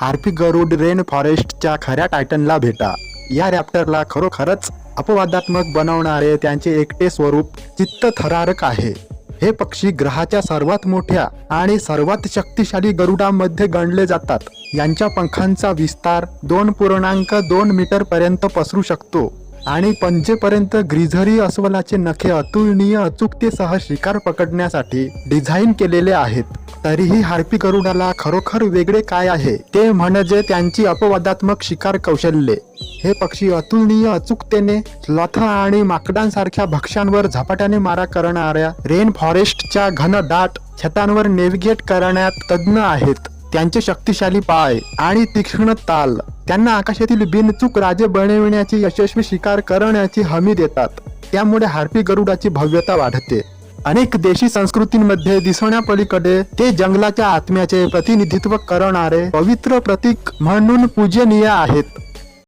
Harpy गरुड rain फॉरेस्टच्या खऱ्या टायटनला भेटा. या रॅप्टरला खरोखरच अपवादात्मक बनवणारे त्यांचे एकटे स्वरूप चित्तथरारक आहे. हे पक्षी ग्रहाच्या सर्वात मोठ्या आणि सर्वात शक्तिशाली गरुडांमध्ये गणले जातात. यांच्या पंखांचा विस्तार दोन पूर्णांक दोन मीटर पर्यंत पसरू शकतो आणि पंजेपर्यंत ग्रिझरी अस्वलाचे नखे अतुलनीय अचूकतेसह शिकार पकडण्यासाठी डिझाईन केलेले आहेत. तरीही हार्पी गरुडाला खरोखर वेगळे काय आहे? ते म्हणजे त्यांची अपवादात्मक शिकार कौशल्ये. हे पक्षी अतुलनीय अचूकतेने लथा आणि माकडांसारख्या भक्ष्यांवर झपाट्याने मारा करणाऱ्या रेन फॉरेस्टच्या घन दाट छतांवर नेव्हिगेट करण्यात तज्ज्ञ आहेत. त्यांचे शक्तिशाली पाय आणि तीक्ष्ण ताल. त्यांना आकाशातील बिनचूक राजे बनविण्याची यशस्वी शिकार करण्याची हमी देतात. त्यामुळे हार्पी गरुडाची भव्यता वाढते. अनेक देशी संस्कृतींमध्ये दिसण्यापलीकडे ते जंगलाच्या आत्म्याचे प्रतिनिधित्व करणारे पवित्र प्रतीक म्हणून पूजनीय आहेत.